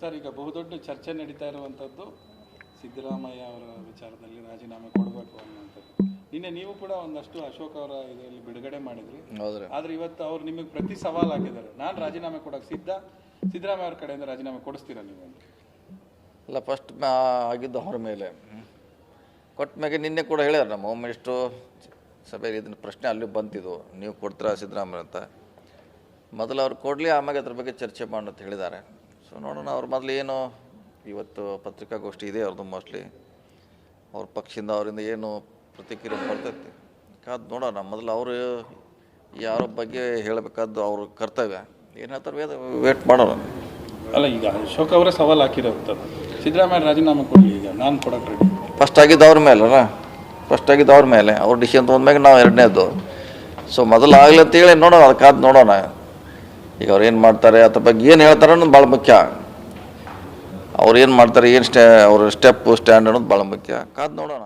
Sir ಈಗ ಬಹುದೊಡ್ಡ ಚರ್ಚೆ ನಡೀತಾ ಇರುವಂಥದ್ದು ಸಿದ್ದರಾಮಯ್ಯ ಅವರ ವಿಚಾರದಲ್ಲಿ ರಾಜೀನಾಮೆ ಕೊಡಬೇಕು ಅನ್ನುವಂಥದ್ದು. ನಿನ್ನೆ ನೀವು ಕೂಡ ಒಂದಷ್ಟು ಅಶೋಕ್ ಅವರ ಇದರಲ್ಲಿ ಬಿಡುಗಡೆ ಮಾಡಿದ್ರಿ. ಹೌದ್ರಿ. ಆದ್ರೆ ಇವತ್ತು ಅವ್ರು ನಿಮಗೆ ಪ್ರತಿ ಸವಾಲ್ ಹಾಕಿದ್ದಾರೆ. ನಾನು ರಾಜೀನಾಮೆ ಕೊಡಕ್ಕೆ ಸಿದ್ಧ ಸಿದ್ದರಾಮಯ್ಯ ಅವ್ರ ಕಡೆಯಿಂದ ರಾಜೀನಾಮೆ ಕೊಡಿಸ್ತೀರಾ ನೀವು ಅಲ್ಲ ಫಸ್ಟ್ ಆಗಿದ್ದು ಅವ್ರ ಮೇಲೆ. ಕೊಟ್ಟ ಮ್ಯಾಗೆ ನಿನ್ನೆ ಕೂಡ ಹೇಳ್ಯಾರ ನಮ್ಮ ಹೋಮ್ ಮಿನಿಸ್ಟ್ರು ಸಭೆಯಲ್ಲಿ ಇದನ್ನ ಪ್ರಶ್ನೆ ಅಲ್ಲಿ ಬಂತಿದ್ದು ನೀವು ಕೊಡ್ತೀರಾ ಸಿದ್ದರಾಮಯ್ಯ ಅಂತ. ಮೊದಲು ಅವ್ರು ಕೊಡಲಿ ಆಮೇಲೆ ಅದ್ರ ಬಗ್ಗೆ ಚರ್ಚೆ ಮಾಡು ಅಂತ ಹೇಳಿದ್ದಾರೆ. ಸೊ ನೋಡೋಣ ಅವ್ರ ಮೊದಲು ಏನು? ಇವತ್ತು ಪತ್ರಿಕಾಗೋಷ್ಠಿ ಇದೆ ಅವ್ರದ್ದು ಮೋಸ್ಟ್ಲಿ ಅವ್ರ ಪಕ್ಷದಿಂದ ಅವರಿಂದ ಏನು ಪ್ರತಿಕ್ರಿಯೆ ಬರ್ತೈತಿ? ಕಾದು ನೋಡೋಣ ಮೊದಲು ಅವರು ಯಾರ ಬಗ್ಗೆ ಹೇಳಬೇಕಾದ್ದು ಅವ್ರ ಕರ್ತವ್ಯ. ಏನು ಹೇಳ್ತಾರೆ ವೇಟ್ ಮಾಡೋಣ. ಅಲ್ಲ ಈಗ ಅಶೋಕ್ ಅವರೇ ಸವಾಲು ಹಾಕಿರೋಂಥದ್ದು. ಸಿದ್ದರಾಮಯ್ಯ ರಾಜೀನಾಮೆ ಕೊಡಲಿ ಈಗ ನಾನು ಕೊಡಕ್ಕೆ ರೆಡಿ ಫಸ್ಟ್ ಆಗಿದ್ದು ಅವ್ರ ಮೇಲೆ ಅಲ್ಲ ಫಸ್ಟ್ ಆಗಿದ್ದು ಅವ್ರ ಮೇಲೆ. ಅವ್ರ ಡಿಸಿಷನ್ ತೊಗೊಂಡ್ಮ್ಯಾಗ ನಾವು ಎರಡನೇದು ಸೊ ಮೊದಲು ಆಗಲಿ ಅಂತೇಳಿ ನೋಡೋಣ ಅದು ಕಾದು ನೋಡೋಣ. ಈಗ ಅವ್ರು ಏನು ಮಾಡ್ತಾರೆ, ಅದ್ರ ಬಗ್ಗೆ ಏನು ಹೇಳ್ತಾರೆ ಅನ್ನೋದು ಭಾಳ ಮುಖ್ಯ. ಅವ್ರು ಏನು ಮಾಡ್ತಾರೆ, ಏನು ಸ್ಟೇ ಅವ್ರ ಸ್ಟೆಪ್ಪು ಸ್ಟ್ಯಾಂಡ್ ಅನ್ನೋದು ಭಾಳ ಮುಖ್ಯ. ಕಾದು ನೋಡೋಣ.